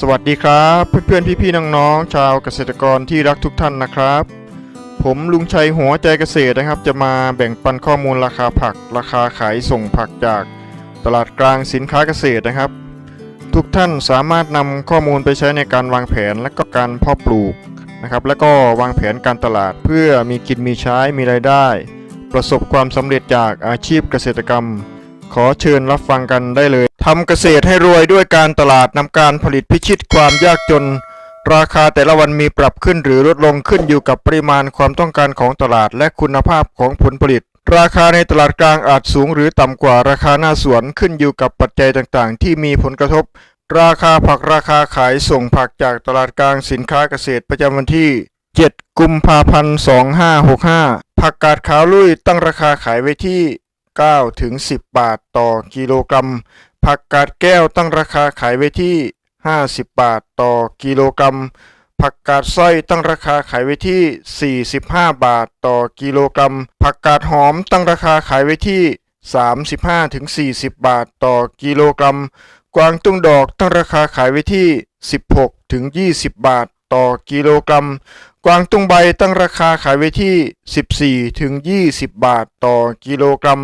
สวัสดีครับเพื่อนๆพี่ๆน้องๆชาวเกษตรกรที่รักทุกท่านนะครับ ผมลุงชัยหัวใจเกษตรนะครับ จะมาแบ่งปันข้อมูลราคาผัก ราคาขายส่งผักจากตลาดกลางสินค้าเกษตรนะครับ ทุกท่านสามารถนำข้อมูลไปใช้ในการวางแผนและก็การเพาะปลูกนะครับ แล้วก็วางแผนการตลาดเพื่อมีกินมีใช้มีรายได้ ประสบความสำเร็จจากอาชีพเกษตรกรรม ขอเชิญรับฟังกันได้เลย ทำเกษตรให้รวยด้วยการตลาดนำการผลิตพิชิตความยากจน ราคาแต่ละวันมีปรับขึ้นหรือลดลงขึ้นอยู่กับปริมาณความต้องการของตลาดและคุณภาพของผลผลิต ราคาในตลาดกลางอาจสูงหรือต่ำกว่าราคาหน้าสวนขึ้นอยู่กับปัจจัยต่างๆ ที่มีผลกระทบ ราคาผักราคาขายส่งผักจากตลาดกลางสินค้าเกษตรประจำวันที่ 7 กุมภาพันธ์ 2565 ผักกาดขาวลุยตั้งราคาขายไว้ที่9ถึง10 บาทต่อกิโลกรัม ผักกาดแก้วตั้งราคาขายไว้ที่ 50 บาทต่อกิโลกรัม ผักกาดสร้อยตั้งราคาขายไว้ที่ 45 บาทต่อกิโลกรัม ผักกาดหอมตั้งราคาขายไว้ที่ 35ถึง40 บาทต่อกิโลกรัม กวางตุ้งดอกตั้งราคาขายไว้ที่ 16ถึง20 บาทต่อกิโลกรัม กวางตุ้งใบตั้งราคาขายไว้ที่ 14ถึง20 บาทต่อกิโลกรัม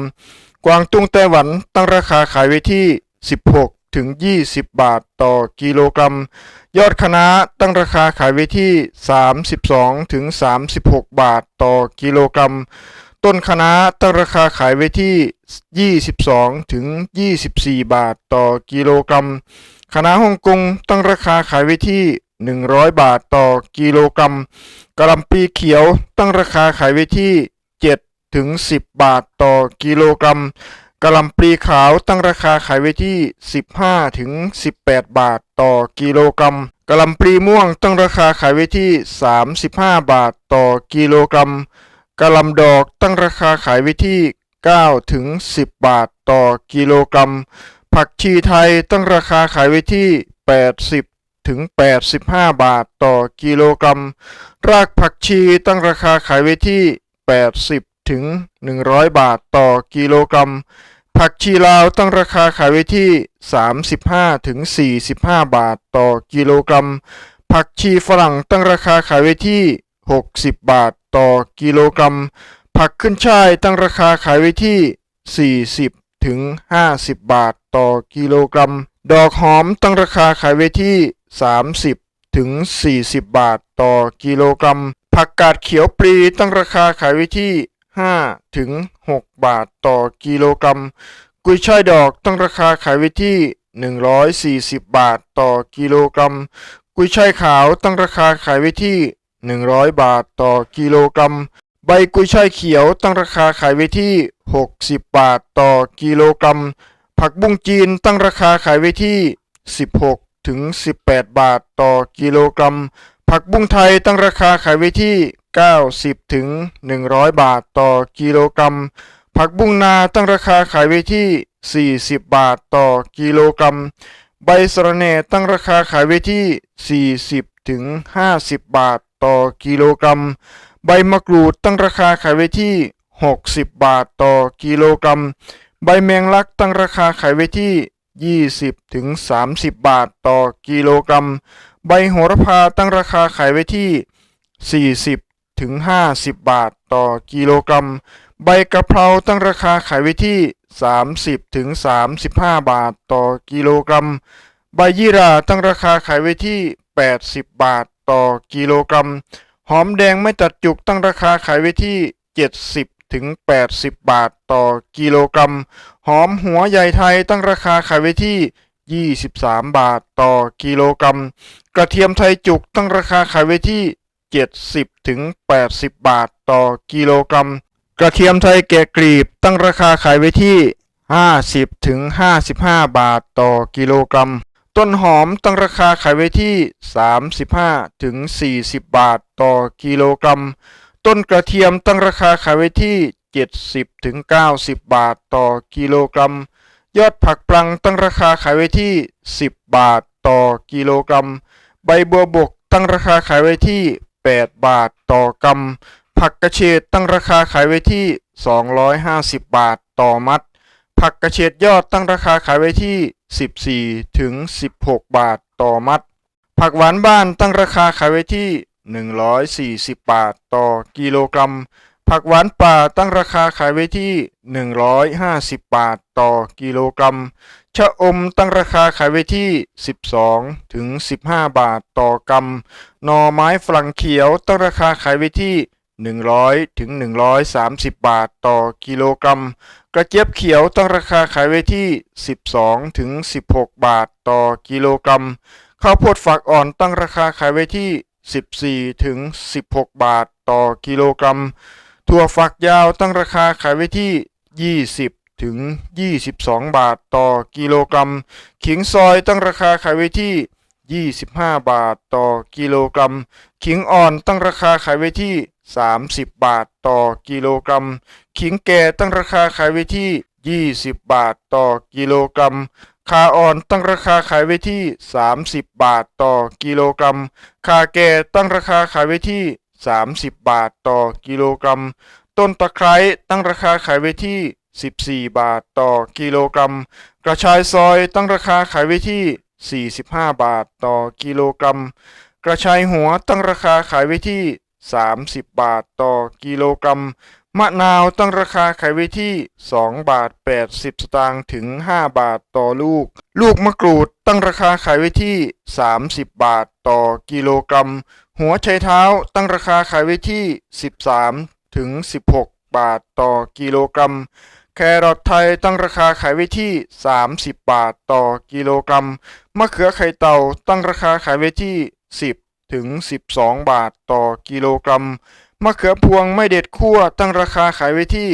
กวางตุ้งไต้หวันตั้งราคาขายไว้ที่ 16 ถึง 20 บาทต่อกิโลกรัม ยอดคณะตั้งราคาขายไว้ที่ 32 ถึง 36 บาทต่อกิโลกรัม ต้นคณะตั้งราคาขายไว้ที่ 22 ถึง 24 บาทต่อกิโลกรัม คณะฮ่องกงตั้งราคาขายไว้ที่ 100 บาทต่อกิโลกรัมกะลำปีเขียวตั้งราคาขายไว้ที่ 7 ถึง 10 บาทต่อกิโลกรัม กะหล่ำปลีขาวตั้งราคาขายไว้ที่ 15 ถึง 18 บาทต่อกิโลกรัมกะหล่ำปลีม่วงตั้งราคาขายไว้ที่ 35 บาทต่อกิโลกรัมกะหล่ำดอกตั้งราคาขายไว้ที่ 9 ถึง 10 บาทต่อกิโลกรัม ผักชีไทยตั้งราคาขายไว้ที่ 80 ถึง 85 บาทต่อกิโลกรัม รากผักชีตั้งราคาขายไว้ที่ 80 ถึง 100 บาทต่อกิโลกรัม ผักชีลาวตั้งราคาขายไว้ที่ 35ถึง45 บาทต่อกิโลกรัม ผักชีฝรั่งตั้งราคาขายไว้ที่ 60 บาทต่อกิโลกรัม ผักขึ้นช่ายตั้งราคาขายไว้ที่ 40 ถึง 50 บาทต่อกิโลกรัม ดอกหอมตั้งราคาขายไว้ที่ 30 ถึง 40 บาทต่อกิโลกรัม ผักกาดเขียวปลีตั้งราคาขายไว้ที่ 5ถึง6บาทต่อกิโลกรัม กุยช่ายดอกตั้งราคาขายไว้ที่ 140 บาทต่อกิโลกรัม กุยช่ายขาวตั้งราคาขายไว้ที่ 100 บาทต่อกิโลกรัม ใบกุยช่ายเขียวตั้งราคาขายไว้ที่ 60 บาทต่อกิโลกรัม ผักบุ้งจีนตั้งราคาขายไว้ที่ 16 ถึง 18 บาทต่อกิโลกรัม ผักบุ้งไทยตั้งราคาขายไว้ที่ 90 ถึง 100 บาทต่อกิโลกรัม ผักบุ้งนาตั้งราคาขายไว้ที่ 40 บาทต่อกิโลกรัม ใบสะระแหน่ตั้งราคาขายไว้ที่ 40 ถึง 50 บาทต่อกิโลกรัม ใบมะกรูดตั้งราคาขายไว้ที่ 60 บาทต่อกิโลกรัม ใบแมงลักตั้งราคาขายไว้ที่ 20 ถึง 30 บาทต่อกิโลกรัม ใบโหระพาตั้งราคาขายไว้ที่ 40 ถึง 50 บาทต่อกิโลกรัม ใบกะเพราตั้งราคาขายไว้ที่ 30ถึง35 บาทต่อกิโลกรัม ใบยี่ราตั้งราคาขายไว้ที่ 80 บาทต่อกิโลกรัม หอมแดงไม่ตัดจุกตั้งราคาขายไว้ที่ 70ถึง80 บาทต่อกิโลกรัม หอมหัวใหญ่ไทยตั้งราคาขายไว้ที่23 บาทต่อกิโลกรัม กระเทียมไทยจุกตั้งราคาขายไว้ที่ 70ถึง80 บาทต่อกิโลกรัม กระเทียมไทยแกะกลีบตั้งราคาขายไว้ที่ 50ถึง55 บาทต่อกิโลกรัม ต้นหอมตั้งราคาขายไว้ที่ 35ถึง40 บาทต่อกิโลกรัม ต้นกระเทียมตั้งราคาขายไว้ที่ 70ถึง90 บาทต่อกิโลกรัม ยอดผักปลังตั้งราคาขายไว้ที่ 10 บาทต่อกิโลกรัม ใบบัวบกตั้งราคาขายไว้ที่ 8 บาทต่อกำผักกระเฉดตั้งราคาขายไว้ที่ 250 บาทต่อมัด ผักกระเฉดยอดตั้งราคาขายไว้ที่ 14 ถึง 16 บาทต่อมัด ผักหวานบ้านตั้งราคาขายไว้ที่ 140 บาทต่อกิโลกรัม ผักหวานป่าตั้งราคาขายไว้ที่ 150 บาทต่อกิโลกรัม ชะอมตั้งราคาขายไว้ที่ 12 ถึง 15 บาทต่อกรัม หน่อไม้ฝรั่งเขียวตั้งราคาขายไว้ที่ 100 ถึง 130 บาทต่อกิโลกรัม กระเจี๊ยบเขียวตั้งราคาขายไว้ที่ 12 ถึง 16 บาทต่อกิโลกรัม ข้าวโพดฝักอ่อนตั้งราคาขายไว้ที่ 14 ถึง 16 บาทต่อกิโลกรัม ถั่วฝักยาวตั้งราคาขายไว้ที่ 20 ถึง 22 บาทต่อกิโลกรัม ขิงซอยตั้งราคาขายไว้ที่ 25 บาทต่อกิโลกรัม ขิงอ่อนตั้งราคาขายไว้ที่ 30 บาทต่อกิโลกรัม ขิงแก่ตั้งราคาขายไว้ที่ 20 บาทต่อกิโลกรัมขาอ่อนตั้งราคาขายไว้ที่ 30 บาทต่อกิโลกรัมขาแก่ตั้งราคาขายไว้ที่ 30 บาทต่อกิโลกรัม ต้นตะไคร้ตั้งราคาขายไว้ที่ 14 บาทต่อกิโลกรัม กระชายซอยตั้งราคาขายไว้ที่ 45 บาทต่อกิโลกรัม กระชายหัวตั้งราคาขายไว้ที่ 30 บาทต่อกิโลกรัม มะนาวตั้งราคาขายไว้ที่ 2 บาท 80 สตางค์ถึง 5 บาทต่อลูก ลูกมะกรูดตั้งราคาขายไว้ที่ 30 บาทต่อกิโลกรัม หัวไชเท้าตั้งราคาขายไว้ที่ 13 ถึง 16 บาทต่อกิโลกรัม แครอทไทยตั้งราคาขายไว้ที่ 30 บาทต่อกิโลกรัม มะเขือไข่เต่าตั้งราคาขายไว้ที่ 10 ถึง 12 บาทต่อกิโลกรัม มะเขือพวงไม่เด็ดคั่วตั้งราคาขายไว้ที่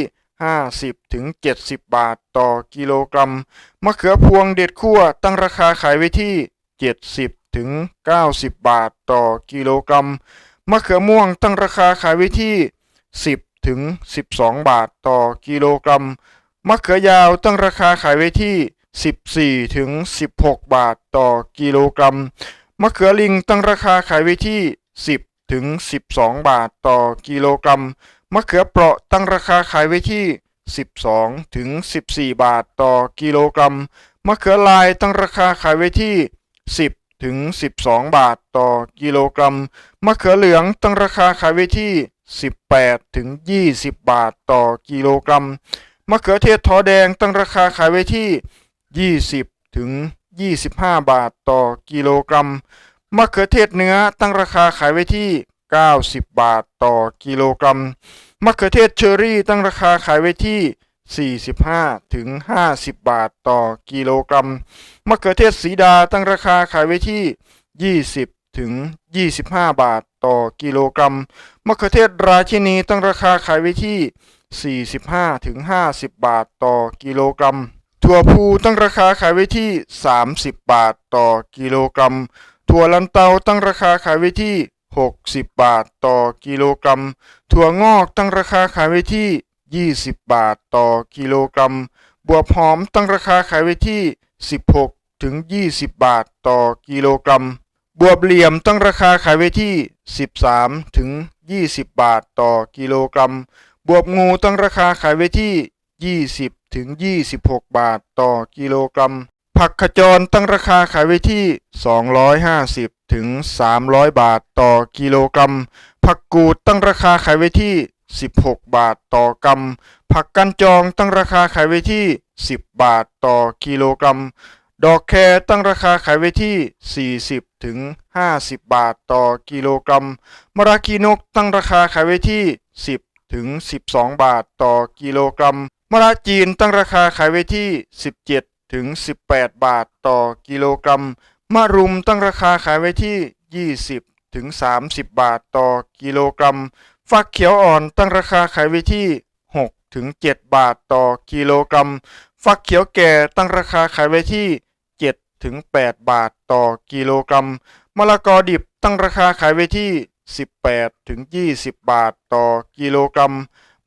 50 ถึง 70 บาทต่อกิโลกรัม มะเขือพวงเด็ดคั่วตั้งราคาขายไว้ที่ 70 ถึง 90 บาทต่อกิโลกรัม มะเขือม่วงตั้งราคาขายไว้ที่ 10 ถึง 12 บาทต่อกิโลกรัม มะเขือยาวตั้งราคาขายไว้ที่ 14 ถึง 16 บาทต่อกิโลกรัม มะเขือลิงตั้งราคาขายไว้ที่ 10 ถึง 12 บาทต่อกิโลกรัม มะเขือเปราะตั้งราคาขายไว้ที่ 12 ถึง 14 บาทต่อกิโลกรัม มะเขือลายตั้งราคาขายไว้ที่ 10 ถึง 12 บาทต่อกิโลกรัม มะเขือเหลืองตั้งราคาขายไว้ที่ 18 ถึง 20 บาทต่อกิโลกรัม มะเขือเทศทอแดงตั้งราคาขายไว้ที่ 20 ถึง 25 บาทต่อกิโลกรัม มะเขือเทศเนื้อตั้งราคาขายไว้ที่ 90 บาทต่อกิโลกรัม มะเขือเทศเชอรี่ตั้งราคาขายไว้ที่ 45ถึง50 บาทต่อกิโลกรัม มะเขือเทศสีดาตั้งราคาขายไว้ที่ 20ถึง25 บาทต่อกิโลกรัม มะเขือเทศราชินีตั้งราคาขายไว้ที่ 45ถึง50 บาทต่อกิโลกรัม ถั่วพูตั้งราคาขายไว้ที่ 30 บาทต่อกิโลกรัม ถั่วลันเตาตั้งราคาขายไว้ที่ 60 บาทต่อกิโลกรัม ถั่วงอกตั้งราคาขายไว้ที่ 20 บาทต่อกิโลกรัม บวบหอมตั้งราคาขายไว้ที่ 16 ถึง 20 บาทต่อกิโลกรัม บวบเหลี่ยมตั้งราคาขายไว้ที่ 13 ถึง 20 บาทต่อกิโลกรัม บวบงูตั้งราคาขายไว้ที่ 20 ถึง 26 บาทต่อกิโลกรัม ผักขจรตั้งราคาขายไว้ที่ 250 ถึง 300 บาทต่อกิโลกรัม ผักกูดตั้งราคาขายไว้ที่ 16 บาทต่อกรัม ผักกันจองตั้งราคาขายไว้ที่ 10 บาทต่อกิโลกรัม ดอกแครตั้งราคาขายไว้ที่ 40 ถึง 50 บาทต่อกิโลกรัม มระกีนกตั้งราคาขายไว้ที่ 10 ถึง 12 บาทต่อกิโลกรัม มะระจีนตั้งราคาขายไว้ที่ 17 ถึง 18 บาทต่อกิโลกรัม มะรุมตั้งราคาขายไว้ที่ 20 ถึง 30 บาทต่อกิโลกรัม ฟักเขียวอ่อนตั้งราคาขายไว้ที่ 6 ถึง 7 บาทต่อกิโลกรัม ฟักเขียวแก่ตั้งราคาขายไว้ที่ 7 ถึง 8 บาทต่อกิโลกรัม มะละกอดิบตั้งราคาขายไว้ที่ 18 ถึง 20 บาทต่อกิโลกรัม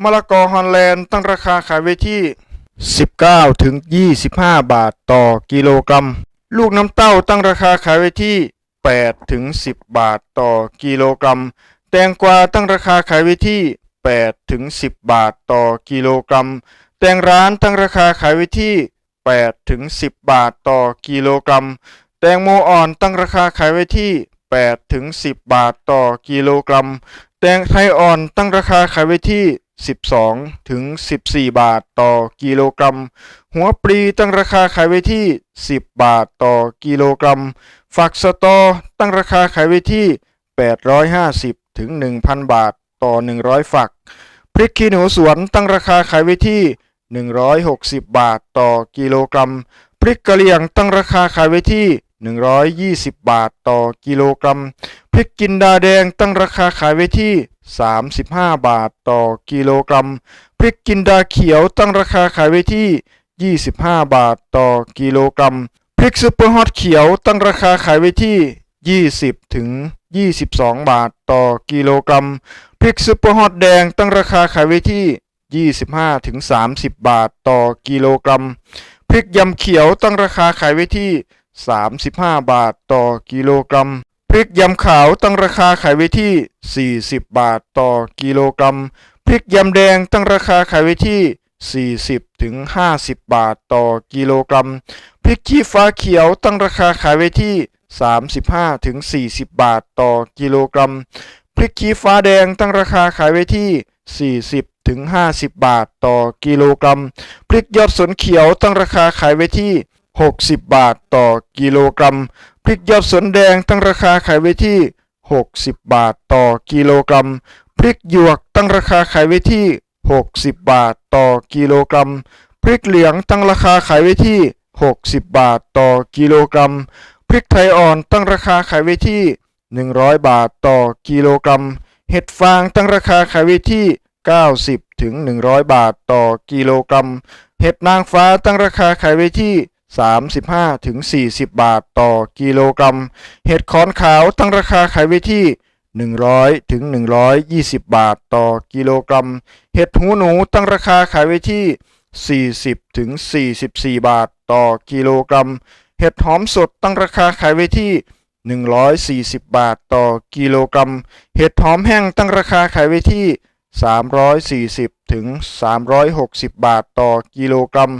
มะละกอฮอลแลนด์ตั้งราคาขายไว้ที่ 19 ถึง 25 บาทต่อกิโลกรัม ลูกน้ำเต้าตั้งราคาขายไว้ที่ 8 ถึง 10 บาทต่อกิโลกรัม แตงกวาตั้งราคาขายไว้ที่8ถึง10 บาทต่อกิโลกรัม แตงร้านตั้งราคาขายไว้ที่8ถึง10 บาทต่อกิโลกรัม แตงโมอ่อนตั้งราคาขายไว้ที่8ถึง10 บาทต่อกิโลกรัม แตงไทยอ่อนตั้งราคาขายไว้ที่ 12ถึง14 บาทต่อกิโลกรัม หัวปลีตั้งราคาขายไว้ที่ 10 บาทต่อกิโลกรัม ฝักสตอตั้งราคาขายไว้ที่ 850 ถึง 1,000 บาทต่อ 100 ฝัก พริกขี้หนูสวนตั้งราคาขายไว้ที่ 160 บาทต่อกิโลกรัม พริกกะเหรี่ยงตั้งราคาขายไว้ที่ 120 บาทต่อกิโลกรัม พริกจินดาแดงตั้งราคาขายไว้ที่ 35 บาทต่อกิโลกรัม พริกจินดาเขียวตั้งราคาขายไว้ที่ 25 บาทต่อกิโลกรัม พริกซุปเปอร์ฮอตเขียวตั้งราคาขายไว้ที่ 20ถึง 22 บาทต่อกิโลกรัม พริกซุปเปอร์ฮอตแดงตั้งราคาขายไว้ที่ 25ถึง30 บาทต่อกิโลกรัม พริกยำเขียวตั้งราคาขายไว้ที่ 35 บาทต่อกิโลกรัม พริกยำขาวตั้งราคาขายไว้ที่ 40 บาทต่อกิโลกรัม พริกยำแดงตั้งราคาขายไว้ที่ 40ถึง50 บาทต่อกิโลกรัม พริกชี้ฟ้าเขียวตั้งราคาขายไว้ที่ 35ถึง40 บาทต่อกิโลกรัม พริกชี้ฟ้าแดงตั้งราคาขายไว้ที่ 40ถึง50 บาทต่อกิโลกรัม พริกยอดสนเขียวตั้งราคาขายไว้ที่ 60 บาทต่อกิโลกรัม พริกยอดสนแดงตั้งราคาขายไว้ที่ 60 บาทต่อกิโลกรัม พริกหยวกตั้งราคาขายไว้ที่ 60 บาทต่อกิโลกรัม พริกเหลืองตั้งราคาขายไว้ที่ 60 บาทต่อกิโลกรัม พริกไทยอ่อนตั้งราคาขายไว้ที่ 100 บาทต่อกิโลกรัม เห็ดฟางตั้งราคาขายไว้ที่ 90ถึง100 บาทต่อกิโลกรัม เห็ดนางฟ้าตั้งราคาขายไว้ที่ 35ถึง40 บาทต่อกิโลกรัม เห็ดขอนขาวตั้งราคาขายไว้ที่100ถึง120 บาทต่อกิโลกรัม เห็ดหูหนูตั้งราคาขายไว้ที่ 40ถึง44 บาทต่อกิโลกรัม เห็ดหอมสดตั้งราคาขายไว้ที่ 140 บาทต่อกิโลกรัม เห็ดหอมแห้งตั้งราคาขายไว้ที่ 340 ถึง 360 บาทต่อกิโลกรัม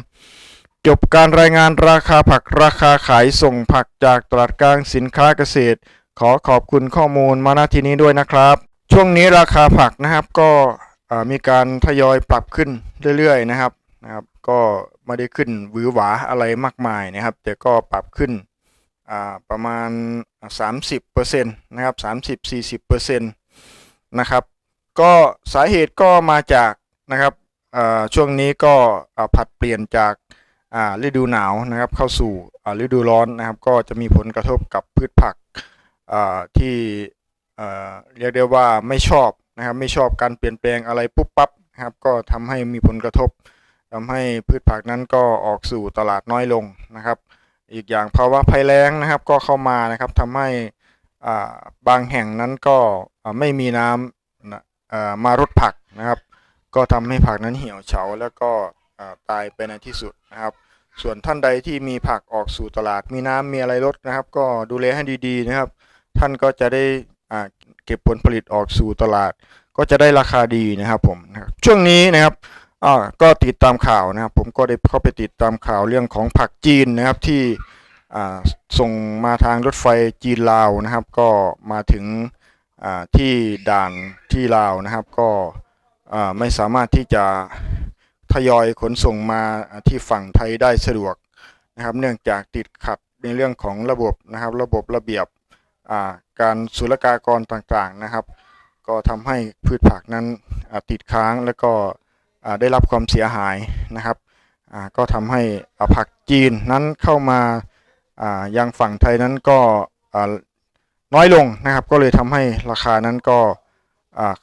จบการรายงานราคาผักราคาขายส่งผักจากตลาดกลางสินค้าเกษตร ขอขอบคุณข้อมูลมาณที่นี้ด้วยนะครับ ช่วงนี้ราคาผักนะครับก็มีการทยอยปรับขึ้นเรื่อยๆนะครับนะครับ ก็ ไม่ได้ขึ้นหวือหวาอะไรมากมายนะครับ แต่ก็ปรับขึ้นประมาณ 30%นะครับ 30-40%นะครับก็สาเหตุก็มาจากนะครับช่วงนี้ก็ผัดเปลี่ยนจากฤดูหนาวนะครับเข้าสู่ฤดูร้อนนะครับ ก็จะมีผลกระทบกับพืชผักที่เอ่อเรียกได้ว่าไม่ชอบนะครับไม่ชอบการเปลี่ยนแปลงอะไรปุ๊บปั๊บนะครับก็ทำให้มีผลกระทบ ทำให้พืชผักนั้นก็ออกสู่ตลาดน้อยลงนะครับ อีกอย่างภาวะภัยแล้งนะครับก็เข้ามานะครับทำให้อ่าบางแห่งนั้นก็ไม่มีน้ำนะมารดผักนะครับ ก็ทำให้ผักนั้นเหี่ยวเฉาแล้วก็ตายไปในที่สุดนะครับ ส่วนท่านใดที่มีผักออกสู่ตลาดมีน้ำมีอะไรลดนะครับ ก็ดูแลให้ดีๆนะครับ ท่านก็จะได้อ่าเก็บผลผลิตออกสู่ตลาด ก็จะได้ราคาดีนะครับผมช่วงนี้นะครับ อ่าก็ติดตามข่าวนะครับผมก็ได้เข้าไปติดตามข่าวเรื่องของผักจีนนะครับที่อ่าส่งมาทางรถไฟจีนลาวนะครับ ก็มาถึงอ่าที่ด่านที่ลาวนะครับ ก็อ่าไม่สามารถที่จะทยอยขนส่งมาที่ฝั่งไทยได้สะดวกนะครับ เนื่องจากติดขัดในเรื่องของระบบนะครับ ระบบระเบียบอ่าการศุลกากรต่างๆนะครับ ก็ทำให้พืชผักนั้นอ่าติดค้างแล้วก็ ได้รับความเสียหายนะครับก็ทำให้ผักจีนนั้นเข้ามาอายังฝั่งไทยนั้นก็น้อยลงนะครับ ก็เลยทำให้ราคานั้นก็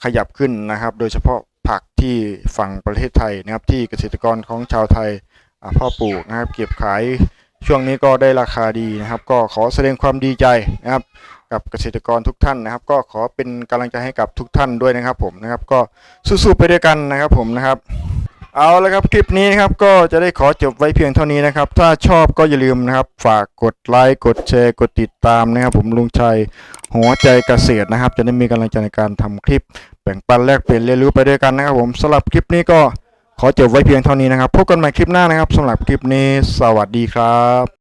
ขยับขึ้นนะครับ โดยเฉพาะผักที่ฝั่งประเทศไทยนะครับที่เกษตรกรของชาวไทยพ่อปลูกนะครับ เก็บขายช่วงนี้ก็ได้ราคาดีนะครับ ก็ขอแสดงความดีใจนะครับ กับเกษตรกรทุกท่านนะครับ ก็ขอเป็นกำลังใจให้กับทุกท่านด้วยนะครับผมนะครับก็สู้ๆไปด้วยกันนะครับผมนะครับ เอาละครับคลิปนี้นะครับก็จะได้ขอจบไว้เพียงเท่านี้นะครับ ถ้าชอบก็อย่าลืมนะครับ ฝากกดไลค์กดแชร์กดติดตามนะครับ ผมลุงชัยหัวใจเกษตรนะครับ จะได้มีกำลังใจในการทำคลิป แบ่งปันแลกเปลี่ยนเรียนรู้ไปด้วยกันนะครับ ผมสำหรับคลิปนี้ก็ขอจบไว้เพียงเท่านี้นะครับ พบกันใหม่คลิปหน้านะครับสำหรับคลิปนี้ สวัสดีครับ